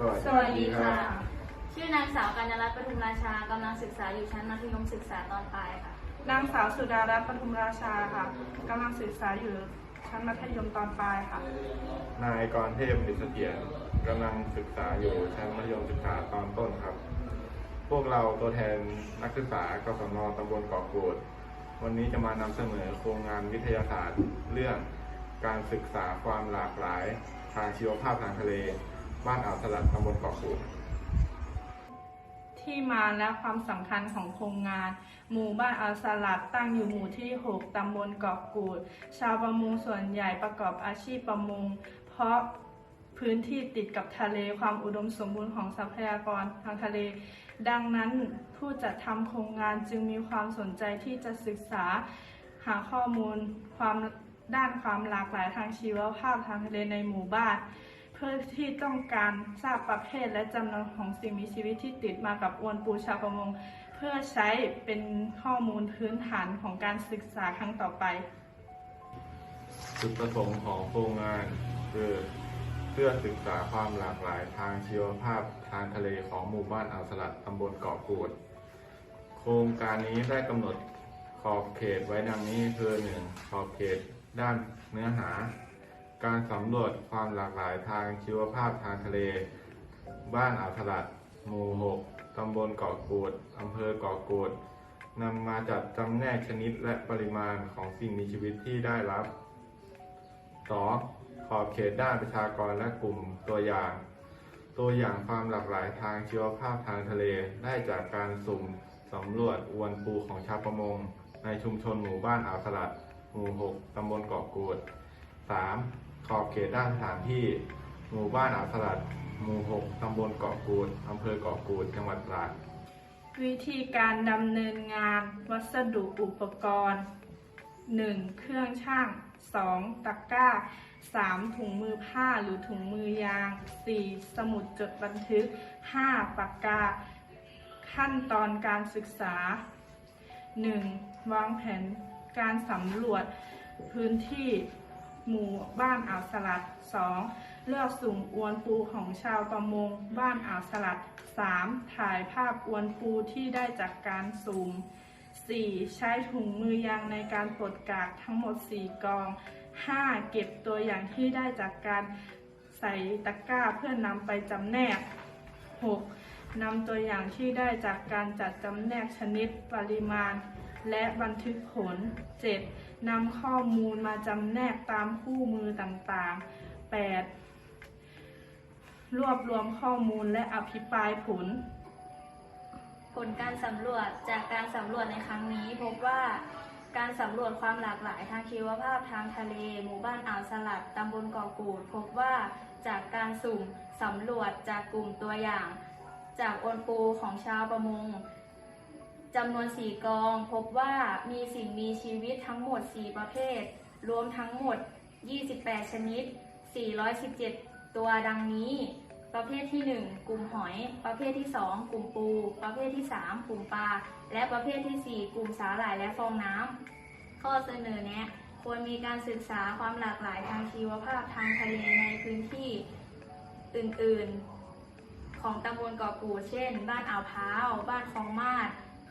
สวัสสวัสดีดีครัค่ะบชื่อนางสาวกัญญารัตน์ปทุมราชากำลังศึกษาอยู่ชั้นมัธยมศึกษาตอนปลายค่ะ นางสาวสุดารัตน์ปทุมราชาค่ะกำลังศึกษาอยู่ชั้นมัธยมตอนปลายค่ะ นายกรเทพดิษเสถียรกำลังศึกษาอยู่ชั้นมัธยมศึกษาตอนต้นครับ พวกเราตัวแทนนักศึกษากศนตำบลเกาะกูด วันนี้จะมานำเสนอโครงงานวิทยาศาสตร์เรื่องการศึกษาความหลากหลายทางชีวภาพทางทะเล บ้านอ่าวสลัดตำบลเกาะกูดที่มาและความสำคัญของโครงงาน หมู่บ้านอัลสลัดตั้งอยู่หมู่ที่ 6 ตำบลเกาะกูด ชาวประมงส่วนใหญ่ประกอบอาชีพประมง เพราะพื้นที่ติดกับทะเลความอุดมสมบูรณ์ของทรัพยากรทางทะเล ดังนั้นผู้จัดทำโครงงานจึงมีความสนใจที่จะศึกษาหาข้อมูลความด้านความหลากหลายทางชีวภาพทางทะเลในหมู่บ้าน พื่อที่ต้องการทราบประเภทและจำนวนของสิ่งมีชีวิตที่ติดมากับอวนปูชาวประมง เพื่อใช้เป็นข้อมูลพื้นฐานของการศึกษาครั้งต่อไป จุดประสงค์ของโครงงานคือเพื่อศึกษาความหลากหลายทางชีวภาพทางทะเลของหมู่บ้านอ่าวสลัดตำบลเกาะกูด โครงการนี้ได้กำหนดขอบเขตไว้ดังนี้คือหนึ่งขอบเขตด้านเนื้อหา การสำรวจความหลากหลายทางชีวภาพทางทะเล บ้านอ่าวสลัดหมู่หกตำบลเกาะกูด อำเภอเกาะกูดนำมาจัดจำแนกชนิดและปริมาณของสิ่งมีชีวิตที่ได้รับ 2. ขอบเขตด้านประชากรและกลุ่มตัวอย่าง ตัวอย่างความหลากหลายทางชีวภาพทางทะเลได้จากการสุ่มสำรวจอวนปูของชาวประมง ในชุมชนหมู่บ้านอ่าวสลัด หมู่ 6 ตำบลเกาะกูด 3. ขอบเขตด้านสถานที่ หมู่บ้านอ่าวสลัด หมู่ 6 ตำบลเกาะกูด อำเภอเกาะกูด จังหวัดตราด วิธีการดำเนินงาน วัสดุอุปกรณ์ 1. เครื่องช่าง 2. ตะกร้า 3. ถุงมือผ้าหรือถุงมือยาง 4. สมุดจดบันทึก 5. ปากกา ขั้นตอนการศึกษา 1. วางแผนการสำรวจพื้นที่ หมู่บ้านอ่าวสลัด 2. เลือกสุ่มอวนปูของชาวประมง บ้านอ่าวสลัด 3. ถ่ายภาพอวนปูที่ได้จากการสุ่ม 4. ใช้ถุงมือยางในการปลดกากทั้งหมด 4 กอง 5. เก็บตัวอย่างที่ได้จากการใส่ตะกร้าเพื่อนำไปจำแนก 6. นำตัวอย่างที่ได้จากการจัดจำแนกชนิดปริมาณ และบันทึกผล 7. นำข้อมูลมาจำแนกตามคู่มือต่างๆ 8. รวบรวมข้อมูลและอภิปรายผล ผลการสำรวจจากการสำรวจในครั้งนี้พบว่าการสำรวจความหลากหลายทางชีวภาพทางทะเล หมู่บ้านอ่าวสลัดตำบลเกาะกูด พบว่าจากการสุ่มสำรวจจากกลุ่มตัวอย่าง จากอนปูของชาวประมง จำนวน 4 กอง พบว่ามีสิ่งมีชีวิตทั้งหมด 4 ประเภท รวมทั้งหมด 28 ชนิด 417 ตัวดังนี้ ประเภทที่ 1 กลุ่มหอย ประเภทที่ 2 กลุ่มปู ประเภทที่ 3 กลุ่มปลา และประเภททีสี่4 กลุ่มสาหร่ายและฟองน้ำ ข้อเสนอแนะ ควรมีการศึกษาความหลากหลายทางชีวภาพทางทะเลในพื้นที่อื่น ๆ ของตำบลเกาะกูดเช่น บ้านอ่าวพร้าว บ้านคลอง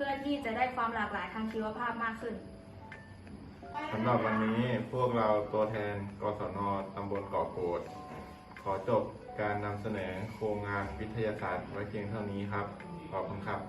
พื่อที่จะได้ความหลากหลายทางชีวภาพมากขึ้น สำหรับวันนี้พวกเราตัวแทนกศนตำบลเกาะโกดขอจบการนำเสนอโครงงานวิทยาศาสตร์ไว้เพียงเท่านี้ครับ ขอบคุณครับ